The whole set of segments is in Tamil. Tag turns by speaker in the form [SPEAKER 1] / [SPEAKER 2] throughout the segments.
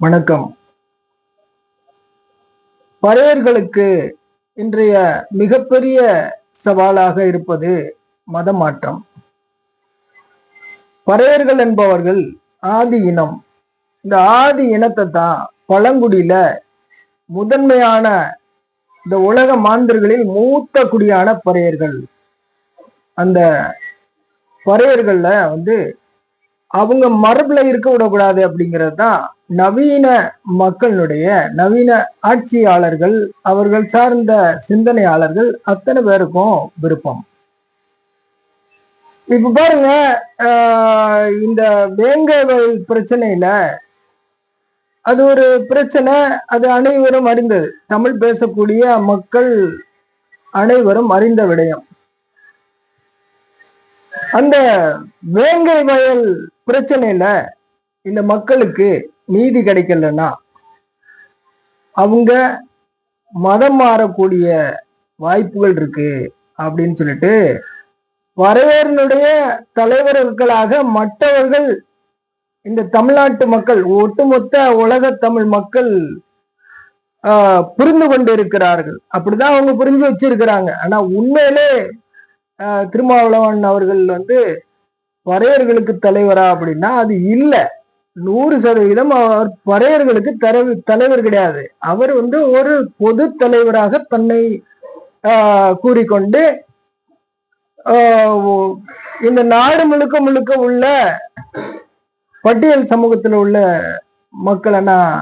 [SPEAKER 1] வணக்கம். பறையர்களுக்கு இன்றைய மிகப்பெரிய சவாலாக இருப்பது மத மாற்றம் பறையர்கள் என்பவர்கள் ஆதி இனம். இந்த ஆதி இனத்தை தான் பழங்குடியில முதன்மையான இந்த உலக மாந்தர்களில் மூத்த குடியான பறையர்கள். அந்த பறையர்கள்ல வந்து அவங்க மரபுல இருக்க விடக்கூடாது அப்படிங்கிறது தான் நவீன மக்களுடைய நவீன ஆட்சியாளர்கள் அவர்கள் சார்ந்த சிந்தனையாளர்கள் அத்தனை பேருக்கும் விருப்பம். இப்ப பாருங்க ஆஹ் இந்த வேங்க வயல் பிரச்சனையில அது ஒரு பிரச்சனை அது அனைவரும் அறிந்தது. தமிழ் பேசக்கூடிய மக்கள் அனைவரும் அறிந்த விடயம். அந்த வேங்கை வயல் பிரச்சனையில இந்த மக்களுக்கு நீதி கிடைக்கலன்னா அவங்க மதம் மாறக்கூடிய வாய்ப்புகள் இருக்கு அப்படின்னு சொல்லிட்டு வரையறனுடைய தலைவர்களாக மற்றவர்கள் இந்த தமிழ்நாட்டு மக்கள் ஒட்டுமொத்த உலக தமிழ் மக்கள் ஆஹ், புரிந்து கொண்டு இருக்கிறார்கள் அப்படிதான் அவங்க புரிஞ்சு வச்சிருக்கிறாங்க. ஆனா உண்மையிலே ஆஹ், திருமாவளவன் அவர்கள் வந்து வரையர்களுக்கு தலைவரா அப்படின்னா அது இல்லை. நூறு சதவீதம் அவர் பறையர்களுக்கு தலைவர் தலைவர் கிடையாது. அவர் வந்து ஒரு பொது தலைவராக தன்னை ஆஹ், கூறிக்கொண்டு ஆஹ், இந்த நாடு முழுக்க முழுக்க உள்ள பட்டியல் சமூகத்துல உள்ள மக்களை நான்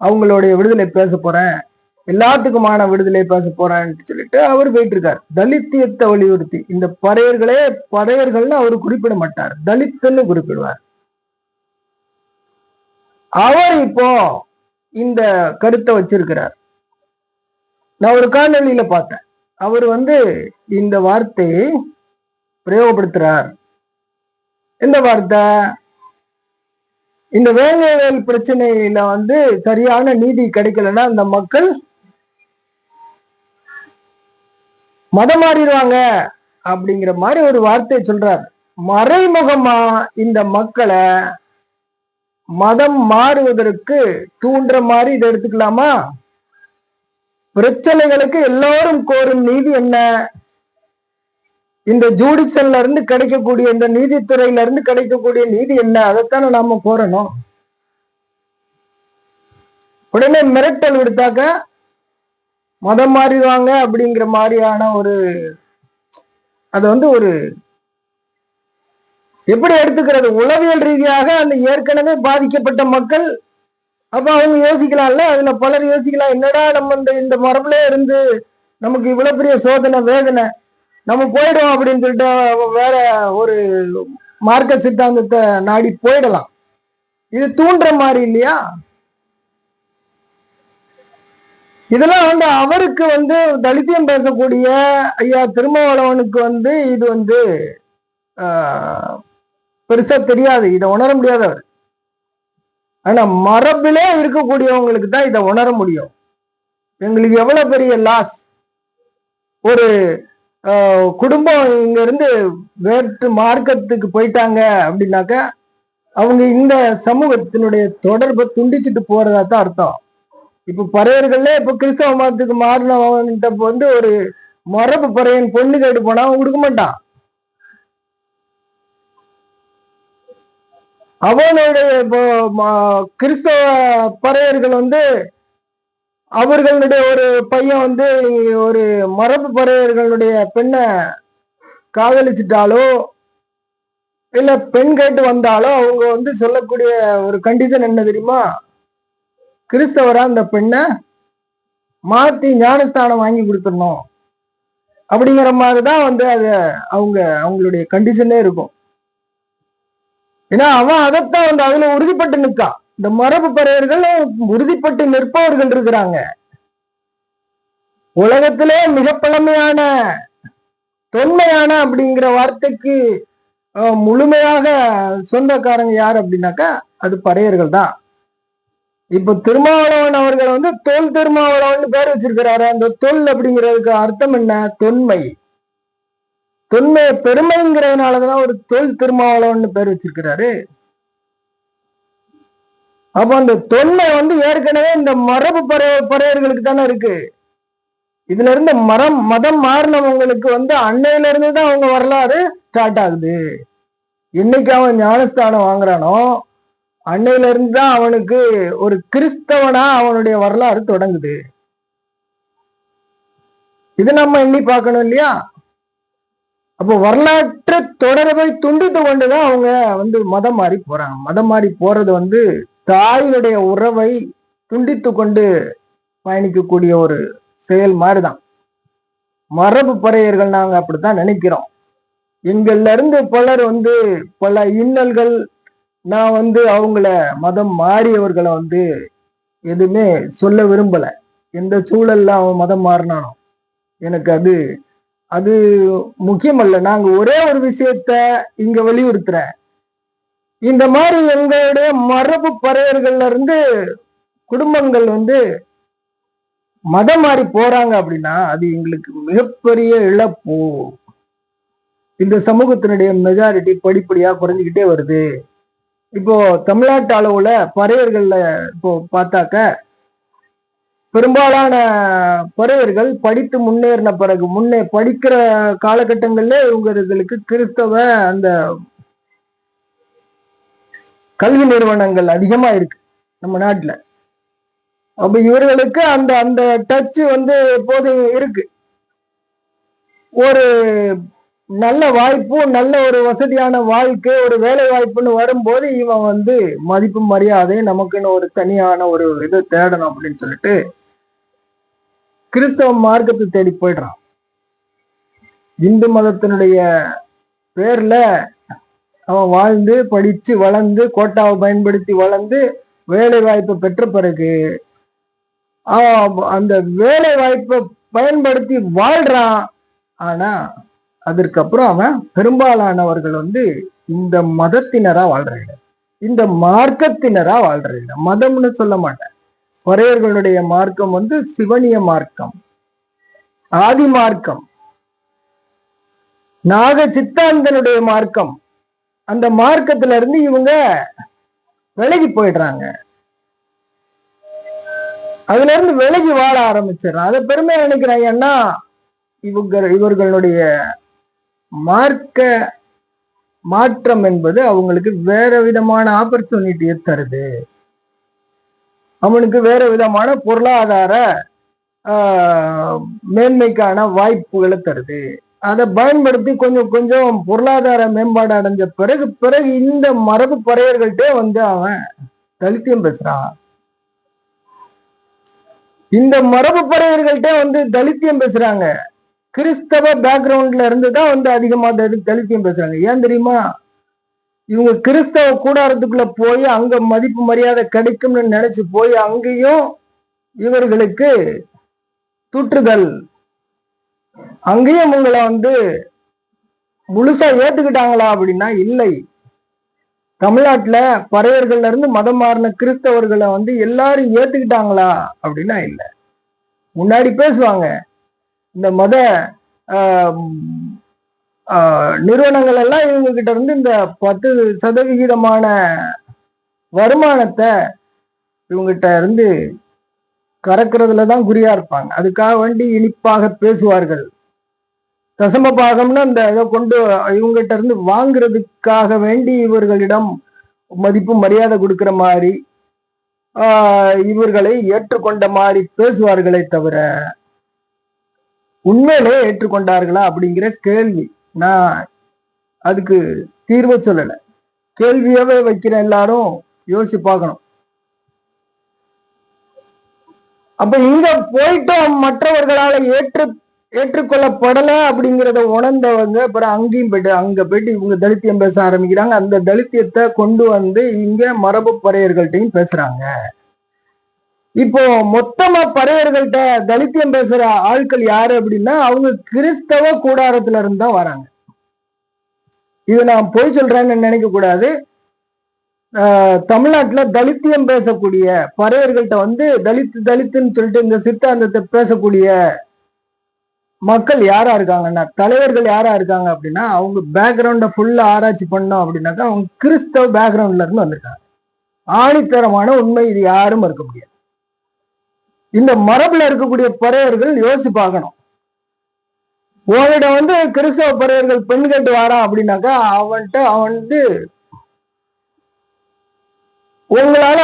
[SPEAKER 1] அவங்களுடைய விடுதலை பேச போறேன். எல்லாத்துக்குமான விடுதலை பேச போறேன்னு சொல்லிட்டு அவர் போயிட்டு இருக்கார் தலித்தியத்தை வலியுறுத்தி இந்த பறையர்களே பறையர்கள்னு அவர் குறிப்பிட மாட்டார். தலித்துன்னு குறிப்பிடுவார். அவர் இப்போ இந்த கருத்தை வச்சிருக்கிறார். நான் ஒரு காணொலியில பார்த்தேன். அவர் வந்து இந்த வார்த்தையை பிரயோகப்படுத்துறார். இந்த வார்த்தை? இந்த வேங்கைவேல் பிரச்சனையில வந்து சரியான நீதி கிடைக்கலன்னா அந்த மக்கள் மதம் மாறிடுவாங்க அப்படிங்கிற மாதிரி ஒரு வார்த்தையை சொல்றார். மறைமுகமா இந்த மக்களை மதம் மாறுவதற்கு தூண்டுற மாதிரி இதை எடுத்துக்கலாமா? பிரச்சனைகளுக்கு எல்லாரும் கோரும் நீதி என்ன? இந்த ஜூடிஷன்ல இருந்து கிடைக்கக்கூடிய இந்த நீதித்துறையில இருந்து கிடைக்கக்கூடிய நீதி என்ன? அதைத்தானே நாம கோரணும். உடனே மிரட்டல் விடுத்தாக்க மதம் மாறிடுவாங்க அப்படிங்கிற மாதிரியான ஒரு அது வந்து ஒரு எப்படி எடுத்துக்கிறது? உளவியல் ரீதியாக அந்த ஏற்கனவே பாதிக்கப்பட்ட மக்கள் அப்ப அவங்க யோசிக்கலாம்ல? அதுல பலர் யோசிக்கலாம் என்னடா நம்ம இந்த இந்த மரபுல இருந்து நமக்கு இவ்வளவு பெரிய சோதனை வேதனை நம்ம போயிடுவோம் அப்படின்னு சொல்லிட்டு வேற ஒரு மார்க்க சித்தாந்தத்தை நாடி போயிடலாம். இது தூண்டுற மாதிரி இல்லையா? இதெல்லாம் வந்து அவருக்கு வந்து தலித்தியம் பேசக்கூடிய ஐயா திருமாவளவனுக்கு வந்து இது வந்து பெருசா தெரியாது. இதை உணர முடியாதவர் ஆனா மரபிலே இருக்கக்கூடியவங்களுக்கு தான் இதை உணர முடியும். எங்களுக்கு எவ்வளவு பெரிய லாஸ் ஒரு குடும்பம் இங்க இருந்து வேற்று மார்க்கத்துக்கு போயிட்டாங்க அப்படின்னாக்க அவங்க இந்த சமூகத்தினுடைய தொடர்பை துண்டிச்சுட்டு போறதா தான் அர்த்தம். இப்ப பறையர்கள்ல இப்ப கிறிஸ்தவ மதத்துக்கு மாறினவங்கிட்ட வந்து ஒரு மரபு பறையன் பொண்ணு கேட்டு போனா அவன் கொடுக்க மாட்டான். அவனுடைய இப்போ கிறிஸ்தவ பறையர்கள் வந்து அவர்களுடைய ஒரு பையன் வந்து ஒரு மரபு பறையர்களுடைய பெண்ணை காதலிச்சிட்டாலோ இல்ல பெண் கேட்டு வந்தாலோ அவங்க வந்து சொல்லக்கூடிய ஒரு கண்டிஷன் என்ன தெரியுமா? கிறிஸ்தவரா அந்த பெண்ணை மாத்தி ஞானஸ்தானம் வாங்கி கொடுத்துடணும். அப்படிங்கிற மாதிரி தான் வந்து அது அவங்க அவங்களுடைய கண்டிஷனே இருக்கும். ஏன்னா அவன் அதைத்தான் வந்து அதுல உறுதிப்பட்டு நிற்கான் இந்த மரபு பறையர்கள் உறுதிப்பட்டு நிற்பவர்கள் இருக்கிறாங்க. உலகத்திலே மிக பழமையான தொன்மையான அப்படிங்கிற வார்த்தைக்கு முழுமையாக சொந்தக்காரங்க யார் அப்படின்னாக்கா அது பறையர்கள் தான். இப்ப திருமாவளவன் அவர்கள் வந்து தொல் திருமாவளவன் பேர் வச்சிருக்கிறாரு. அந்த தொல் அப்படிங்கிறதுக்கு அர்த்தம் என்ன? தொன்மை. தொன்மை பெருமைங்கிறதுனாலதான் ஒரு தொல் திருமாவளவன் பேர் வச்சிருக்கிறாரு. அப்ப அந்த தொன்மை வந்து ஏற்கனவே இந்த மரபு பறைய பறையர்களுக்கு தானே இருக்கு. இதுல இருந்து மரம் மதம் மாறினவங்களுக்கு வந்து அன்னையில இருந்து தான் அவங்க வரலாறு ஸ்டார்ட் ஆகுது. என்னைக்கு அவன் ஞானஸ்தானம் வாங்குறானோ அன்னையில இருந்து தான் அவனுக்கு ஒரு கிறிஸ்தவனா அவனுடைய வரலாறு தொடங்குது. இது நம்ம எண்ணி பார்க்கணும் இல்லையா? அப்போ வரலாற்று தொடர்பை துண்டித்து கொண்டுதான் அவங்க வந்து மதம் மாறி போறாங்க. மதம் மாறி போறது வந்து தாயினுடைய உறவை துண்டித்து கொண்டு பயணிக்கக்கூடிய ஒரு செயல் மாதிரிதான் மரபு பறையர்கள் நாங்க அப்படித்தான் நினைக்கிறோம். எங்கள்ல இருந்து பலர் வந்து பல இன்னல்கள் நான் வந்து அவங்கள மதம் மாறியவர்களை வந்து எதுவுமே சொல்ல விரும்பல. எந்த சூழல்ல அவன் மதம் மாறினானோ. எனக்கு அது அது முக்கியமல்ல. நாங்க ஒரே ஒரு விஷயத்த இங்க வலியுறுத்துறேன். இந்த மாதிரி எங்களுடைய மரபு பறையர்கள்ல இருந்து குடும்பங்கள் வந்து மதம் மாறி போறாங்க அப்படின்னா அது எங்களுக்கு மிகப்பெரிய இழப்பு. இந்த சமூகத்தினுடைய மெஜாரிட்டி படிப்படியா குறைஞ்சிக்கிட்டே வருது. இப்போ தமிழ்நாட்டு அளவுல பறையர்கள்ல இப்போ பார்த்தாக்க பெரும்பாலான பறவைகள் படித்து முன்னேறின பிறகு முன்னே படிக்கிற காலகட்டங்கள்ல இவங்களுக்கு கிறிஸ்தவ அந்த கல்வி நிறுவனங்கள் அதிகமா இருக்கு நம்ம நாட்டுல. அப்ப இவர்களுக்கு அந்த அந்த டச் வந்து எப்போதும் இருக்கு. ஒரு நல்ல வாய்ப்பும் நல்ல ஒரு வசதியான வாழ்க்கை ஒரு வேலை வாய்ப்புன்னு வரும்போது இவன் வந்து மதிப்பு மரியாதை நமக்குன்னு ஒரு தனியான ஒரு இது தேடணும் அப்படின்னு சொல்லிட்டு கிறிஸ்தவ மார்க்கத்தை தேடி போயிடுறான். இந்து மதத்தினுடைய பேர்ல அவன் வாழ்ந்து படிச்சு வளர்ந்து கோட்டாவை பயன்படுத்தி வளர்ந்து வேலை வாய்ப்பை பெற்ற பிறகு அந்த வேலை வாய்ப்பை பயன்படுத்தி வாழ்றான். ஆனா அதற்கப்புறம் அவன் பெரும்பாலானவர்கள் வந்து இந்த மதத்தினரா வாழ்றாங்க இந்த மார்க்கத்தினரா வாழ்றாங்க மதம்னு சொல்ல மாட்டேன். பறையர்களுடைய மார்க்கம் வந்து சிவனிய மார்க்கம். ஆதி மார்க்கம். நாக சித்தாந்தனுடைய மார்க்கம். அந்த மார்க்கத்துல இருந்து இவங்க விலகி போயிடுறாங்க. அதுல இருந்து விலகி வாழ ஆரம்பிச்சிடறான் அதை பெருமையா நினைக்கிறேன். ஏன்னா இவங்க இவர்களுடைய மார்க்க மாற்றம் என்பது அவங்களுக்கு வேற விதமான ஆப்பர்ச்சுனிட்டியை தருது. அவனுக்கு வேற விதமான பொருளாதார மேன்மைக்கான வாய்ப்புகளை தருது. அதை பயன்படுத்தி கொஞ்சம் கொஞ்சம் பொருளாதார மேம்பாடு அடைஞ்ச பிறகு பிறகு இந்த மரபு பறையர்கள்ட்டே வந்து அவன் தலித்தியம் பேசுறான். இந்த மரபு பறையர்கள்ட்டே வந்து தலித்தியம் பேசுறாங்க. கிறிஸ்தவ பேக்ரவுண்ட்ல இருந்து தான் வந்து அதிகமா தலித்தியம் பேசுறாங்க. ஏன் தெரியுமா? இவங்க கிறிஸ்தவ கூடாரத்துக்குள்ள போய் அங்க மதிப்பு மரியாதை கிடைக்கும்னு நினைச்சு போய் அங்கேயும் இவர்களுக்கு தூற்றுதல். அங்கேயும் உங்களை வந்து முழுசா ஏத்துக்கிட்டாங்களா அப்படின்னா இல்லை. தமிழ்நாட்டுல பறையர்கள்ல இருந்து மதம் மாறின கிறிஸ்தவர்களை வந்து எல்லாரும் ஏத்துக்கிட்டாங்களா அப்படின்னா இல்லை. முன்னாடி பேசுவாங்க. இந்த மத நிறுவனங்கள் எல்லாம் இவங்க கிட்ட இருந்து இந்த பத்து சதவிகிதமான வருமானத்தை இவங்ககிட்ட இருந்து கறக்கிறதுல தான் குறியா இருப்பாங்க. அதுக்காக வேண்டி இனிப்பாக பேசுவார்கள். தசம பாகம்னு அந்த இதை கொண்டு இவங்ககிட்ட இருந்து வாங்குறதுக்காக வேண்டி இவர்களிடம் மதிப்பு மரியாதை கொடுக்கிற மாதிரி இவர்களை ஏற்றுக்கொண்ட மாதிரி பேசுவார்களே தவிர உண்மையிலே ஏற்றுக்கொண்டார்களா அப்படிங்கிற கேள்வி. நான் அதுக்கு தீர்வு சொல்லலை. கேள்வியவே வைக்கிற எல்லாரும் யோசிச்சு பார்க்கணும். அப்ப இங்க போயிட்டோம் மற்றவர்களால ஏற்று ஏற்றுக்கொள்ளப்படல அப்படிங்கிறத உணர்ந்தவங்க அப்புறம் அங்கேயும் போயிட்டு அங்க போயிட்டு இவங்க தலித்தியம் பேச ஆரம்பிக்கிறாங்க. அந்த தலித்தியத்தை கொண்டு வந்து இங்க மரபு பறையர்கள்ட்டையும் பேசுறாங்க. இப்போ மொத்தமா பறையர்கள்ட்ட தலித்தியம் பேசுற ஆட்கள் யாரு அப்படின்னா அவங்க கிறிஸ்தவ கூடாரத்துல இருந்து தான் வராங்க. இது நான் பொய் சொல்றேன்னு நினைக்க கூடாது. தமிழ்நாட்டுல தலித்தியம் பேசக்கூடிய பறையர்கள்ட்ட வந்து தலித் தலித்துன்னு சொல்லிட்டு இந்த சித்தாந்தத்தை பேசக்கூடிய மக்கள் யாரா இருக்காங்கன்னா தலைவர்கள் யாரா இருக்காங்க அப்படின்னா அவங்க பேக்ரவுண்ட ஃபுல்லா ஆராய்ச்சி பண்ணோம் அப்படின்னாக்கா அவங்க கிறிஸ்தவ பேக்ரவுண்ட்ல இருந்து வந்திருக்காங்க. ஆணித்தரமான உண்மை இது யாரும் இருக்க முடியாது. இந்த மரபுல இருக்கக்கூடிய பறையர்கள் யோசிச்சு பார்க்கணும் உன்கிட்ட வந்து கிறிஸ்தவ பறையர்கள் பெண் கேட்டு வாரான் அப்படின்னாக்கா அவன்கிட்ட அவன் வந்து உங்களால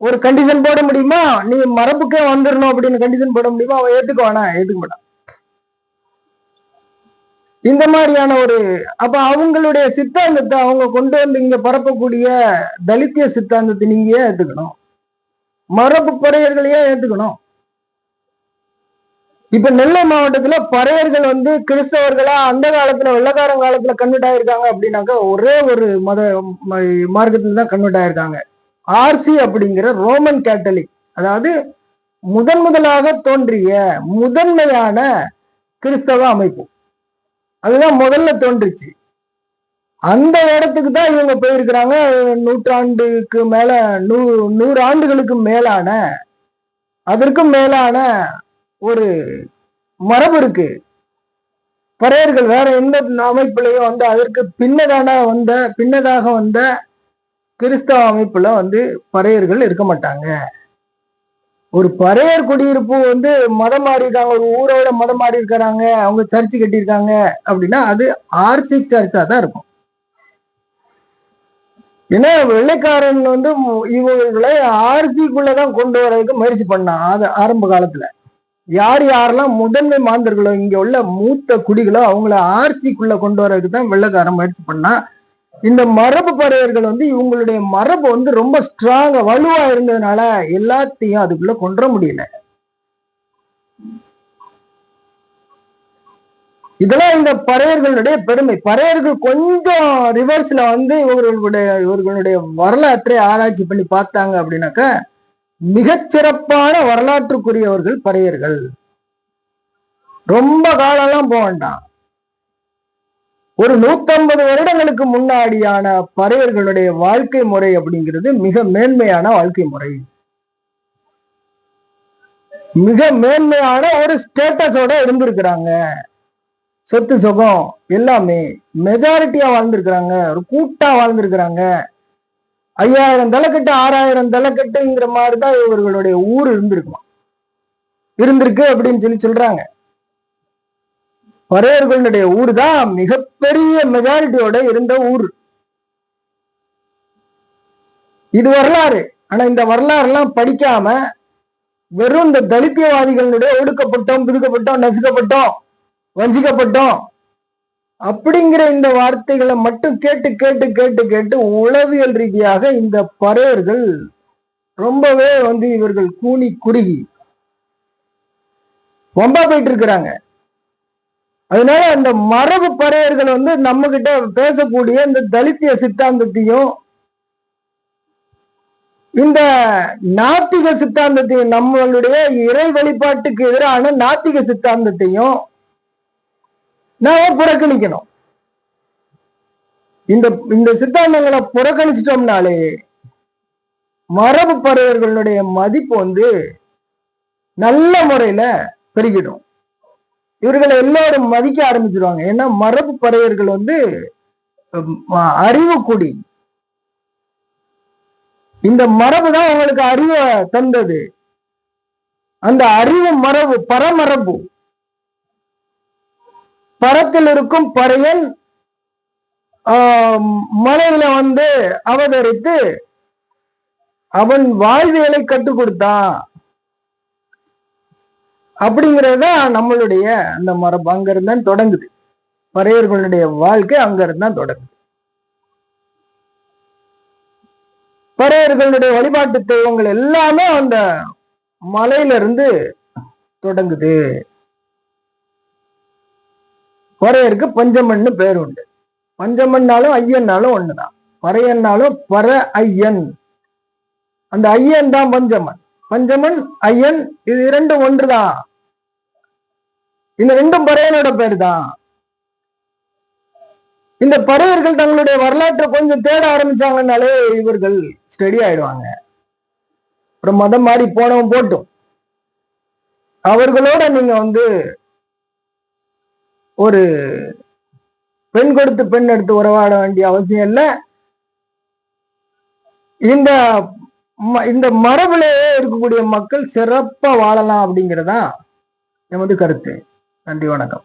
[SPEAKER 1] ஒரு கண்டிஷன் போட முடியுமா? நீ மரபுக்கே வந்துடணும் அப்படின்னு கண்டிஷன் போட முடியுமா? அவன் ஏத்துக்குவானா ஏத்துக்க மாட்டான். இந்த மாதிரியான ஒரு அப்ப அவங்களுடைய சித்தாந்தத்தை அவங்க கொண்டு வந்து இங்க பரப்பக்கூடிய தலித்திய சித்தாந்தத்தை நீங்க ஏத்துக்கணும்? மரபு பறையர்களையே ஏத்துக்கணும்? இப்ப நெல்லை மாவட்டத்துல பறையர்கள் வந்து கிறிஸ்தவர்களா அந்த காலத்துல வெள்ளக்காரன் காலத்துல கன்வெர்ட் ஆயிருக்காங்க அப்படின்னாக்கா ஒரே ஒரு மத மார்க்கத்துல தான் கன்வெர்ட் ஆயிருக்காங்க. ஆர்சி அப்படிங்கிற ரோமன் கேட்டலிக் அதாவது முதன் முதலாக தோன்றிய முதன்மையான கிறிஸ்தவ அமைப்பு. அதுதான் முதல்ல தோன்றுச்சு. அந்த இடத்துக்கு தான் இவங்க போயிருக்கிறாங்க. நூற்றாண்டுக்கு மேல நூ நூறு ஆண்டுகளுக்கு மேலான அதற்கும் மேலான ஒரு மரபு இருக்கு. பறையர்கள் வேற எந்த அமைப்புலையும் வந்து அதற்கு பின்னதான வந்த பின்னதாக வந்த கிறிஸ்தவ அமைப்புல வந்து பறையர்கள் இருக்க மாட்டாங்க. ஒரு பறையர் குடியிருப்பு வந்து மதம் மாறி இருக்காங்க ஒரு ஊரோட மதம் மாறி இருக்கிறாங்க அவங்க சர்ச்சு கட்டியிருக்காங்க அப்படின்னா அது ஆர்சி சர்ச்சா தான் இருக்கும். ஏன்னா வெள்ளைக்காரன் வந்து மு- இவர்களை ஆர்சிக்குள்ளதான் கொண்டு வர்றதுக்கு முயற்சி பண்ணான் அது ஆரம்ப காலத்துல. யார் யாரெல்லாம் முதன்மை மாந்தர்களோ இங்க உள்ள மூத்த குடிகளோ அவங்கள ஆர்சிக்குள்ள கொண்டு வர்றதுக்கு தான் வெள்ளைக்காரன் முயற்சி பண்ணா இந்த மரபு பறையர்கள் வந்து இவங்களுடைய மரபு வந்து ரொம்ப ஸ்ட்ராங்கா வலுவா இருந்ததுனால எல்லாத்தையும் அதுக்குள்ள கொண்டு வர முடியல. இதெல்லாம் இந்த பறையர்களுடைய பெருமை. பறையர்கள் கொஞ்சம் ரிவர்ஸ்ல வந்து இவர்களுடைய இவர்களுடைய வரலாற்றை ஆராய்ச்சி பண்ணி பார்த்தாங்க அப்படின்னாக்கா மிகச்சிறப்பான வரலாற்றுக்குரியவர்கள் பறையர்கள். ரொம்ப காலம்லாம் போக வேண்டாம். ஒரு நூத்தம்பது வருடங்களுக்கு முன்னாடியான பறையர்களுடைய வாழ்க்கை முறை அப்படிங்கிறது மிக மேன்மையான வாழ்க்கை முறை. மிக மேன்மையான ஒரு ஸ்டேட்டஸோட இருந்திருக்கிறாங்க. சொத்து சுகம் எல்லாமே மெஜாரிட்டியா வாழ்ந்திருக்கிறாங்க. ஒரு கூட்டா வாழ்ந்திருக்கிறாங்க. ஐயாயிரம் தலைக்கட்டு ஆறாயிரம் தலைக்கட்டுங்கிற மாதிரி தான் இவர்களுடைய ஊர் இருந்திருக்குமா? இருந்திருக்கு அப்படின்னு சொல்லி சொல்றாங்க. பறையர்களுடைய ஊர் தான் மிகப்பெரிய மெஜாரிட்டியோட இருந்த ஊர். இது வரலாறு. ஆனா இந்த வரலாறு எல்லாம் படிக்காம வெறும் இந்த தலித்தியவாதிகளுடைய ஒடுக்கப்பட்டோம் பிதுக்கப்பட்டோம் நசுக்கப்பட்டோம் வஞ்சிக்கப்பட்டோம். அப்படிங்கிற இந்த வார்த்தைகளை மட்டும் கேட்டு கேட்டு கேட்டு கேட்டு உளவியல் ரீதியாக இந்த பறையர்கள் ரொம்பவே வந்து இவர்கள் கூனி குறுகி. வம்பா போயிட்டு இருக்கிறாங்க அதனால அந்த மரபு பறையர்கள் வந்து நம்ம கிட்ட பேசக்கூடிய இந்த தலித்திய சித்தாந்தத்தையும் இந்த நாத்திக சித்தாந்தத்தையும் நம்மளுடைய இறை வழிபாட்டுக்கு எதிரான நாத்திக சித்தாந்தத்தையும் நாம புறக்கணிக்கணும்? இந்த இந்த சித்தாந்தங்களை புறக்கணிச்சிட்டோம்னாலே மரபு பறையர்களுடைய மதிப்பு வந்து நல்ல முறையில பெருகிடும். இவர்களை எல்லாரும் மதிக்க ஆரம்பிச்சிருவாங்க. ஏன்னா மரபு பறையர்கள் வந்து அறிவு குடி. இந்த மரபு தான் உங்களுக்கு அறிவை தந்தது. அந்த அறிவு மரபு பரமரபு. பரத்தில் இருக்கும் பறையன் மலையில வந்து அவதரித்து அவன் வாழ்வியலை கற்றுக் கொடுத்தான் அப்படிங்கறத நம்மளுடைய அந்த மரபு. அங்க இருந்தான் தொடங்குது. பறையர்களுடைய வாழ்க்கை அங்க இருந்தான் தொடங்குது. பறையர்களுடைய வழிபாட்டு தெய்வங்கள் எல்லாமே அந்த மலையில இருந்து தொடங்குது. பறையருக்கு பஞ்சமண்ணு பேர் உண்டு. பஞ்சமண்ணாலும் ஐயன்னாலும் ஒண்ணுதான். பறையன்னாலும் பர ஐயன். அந்த ஐயன் தான் பஞ்சமன். பஞ்சமன் ஐயன் இது இரண்டும் ஒன்றுதான். இந்த ரெண்டும் பறையனோட பேர் தான் இந்த பறையர்கள் தங்களுடைய வரலாற்றை கொஞ்சம் தேட ஆரம்பிச்சாங்கன்னாலே இவர்கள் ஸ்டடி ஆயிடுவாங்க. அப்புறம் மதம் மாறி போனவன் போட்டும். அவர்களோட நீங்க வந்து ஒரு பெண் கொடுத்து பெண் எடுத்து உறவாட வேண்டிய அவசியம் இல்லை. இந்த இந்த மரபிலேயே இருக்கக்கூடிய மக்கள் சிறப்பா வாழலாம் அப்படிங்கிறதா எமது கருத்து. நன்றி வணக்கம்.